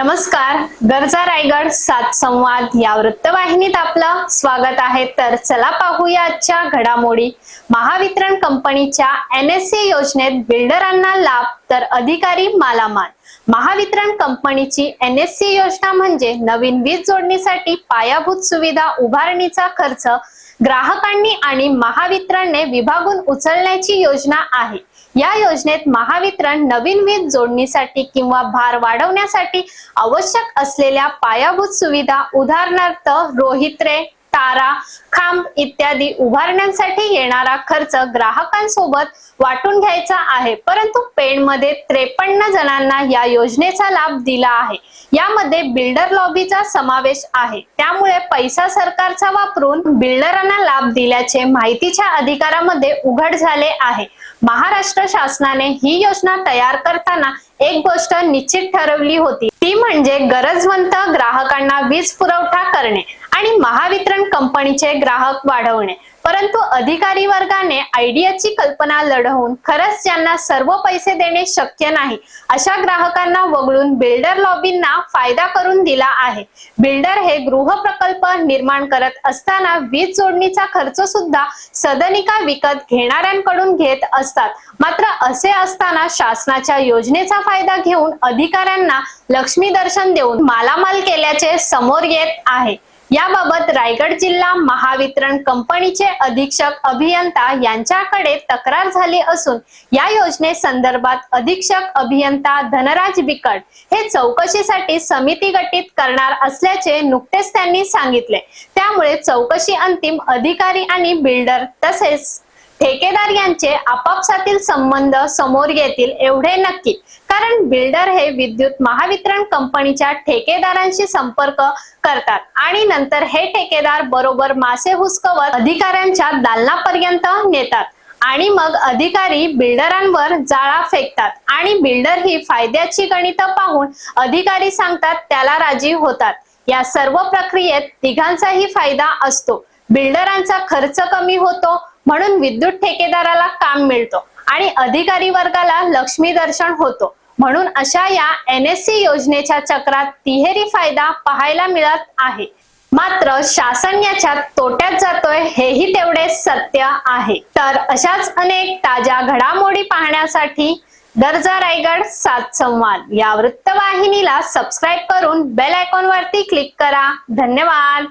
नमस्कार गरजा रायगड सात संवाद या वृत्तवाहिनीत आपलं स्वागत आहे. तर चला पाहूया आजच्या घडामोडी. महावितरण कंपनीच्या एन एस सी योजनेत बिल्डरांना लाभ तर अधिकारी मालामाल. महावितरण कंपनीची एन एस सी योजना म्हणजे नवीन वीज जोडणीसाठी पायाभूत सुविधा उभारणीचा खर्च ग्राहकांनी आणि महावितरणने विभागून उचलण्याची योजना आहे. या योजनेत महावितरण नवीन वीज जोडणीसाठी किंवा भार वाढवण्यासाठी आवश्यक असलेल्या पायाभूत सुविधा उदाहरणार्थ रोहित्रे तारा खांब इत्यादी उभारण्यासाठी येणारा खर्च ग्राहकांसोबत वाटून घ्यायचा आहे. परंतु पेणमध्ये त्रेपन्न जणांना या योजनेचा लाभ दिला आहे. यामध्ये बिल्डर लॉबीचा समावेश आहे. त्यामुळे पैसा सरकारचा वापरून बिल्डरांना लाभ दिल्याचे माहितीच्या अधिकारामध्ये उघड झाले आहे. महाराष्ट्र शासनाने ही योजना तयार करताना एक गोष्ट निश्चित ठरवली होती. ती म्हणजे गरजवंत ग्राहकांना वीज पुरवठा करणे. आणि महावितरण कंपनीचे ग्राहक वाढवणे. परंतु अधिकारी वर्गाने आयडियाची कल्पना लढवून खरंच ज्यांना सर्व पैसे देणे शक्य नाही अशा ग्राहकांना वगळून बिल्डर लॉबींना फायदा करून दिला आहे. बिल्डर हे गृह प्रकल्प निर्माण करत असताना वीज जोडणीचा खर्च सुद्धा सदनिका विकत घेणाऱ्यांकडून घेत असतात. मात्र असे असताना शासनाच्या योजनेचा फायदा घेऊन अधिकाऱ्यांना लक्ष्मी दर्शन देऊन मालामाल केल्याचे समोर येत आहे. याबाबत रायगड जिल्हा महावितरण कंपनीचे अधीक्षक अभियंता यांच्याकडे तक्रार झाली असून या योजनेसंदर्भात अधीक्षक अभियंता धनराज बिकट हे चौकशीसाठी समिती गठीत करणार असल्याचे नुकतेच त्यांनी सांगितले. त्यामुळे चौकशी अंतिम अधिकारी आणि बिल्डर तसेच ठेकेदार यांचे आपापसातील संबंध समोर येतील एवढे नक्की. कारण बिल्डर हे विद्युत महावितरण कंपनीच्या ठेकेदारांशी संपर्क करतात आणि नंतर हे ठेकेदार बरोबर मासे हुसकवत अधिकाऱ्यांच्या दालनापर्यंत नेतात. आणि मग अधिकारी बिल्डरांवर जाळा फेकतात आणि बिल्डर ही फायद्याची गणित पाहून अधिकारी सांगतात त्याला राजी होतात. या सर्व प्रक्रियेत तिघांचाही फायदा असतो. बिल्डरांचा खर्च कमी होतो म्हणून विद्युत ठेकेदाराला काम मिळतो आणि अधिकारी वर्गाला लक्ष्मी दर्शन होतो. म्हणून अशा या एन एस सी योजनेच्या चक्रात तिहेरी फायदा पाहायला मिळत आहे. मात्र शासन याच्या तोट्यात जातोय हेही तेवढे सत्य आहे. तर अशाच अनेक ताज्या घडामोडी पाहण्यासाठी दर्जा रायगड सात संवाद. या वृत्तवाहिनीला सबस्क्राईब करून बेल आयकॉन वरती क्लिक करा. धन्यवाद.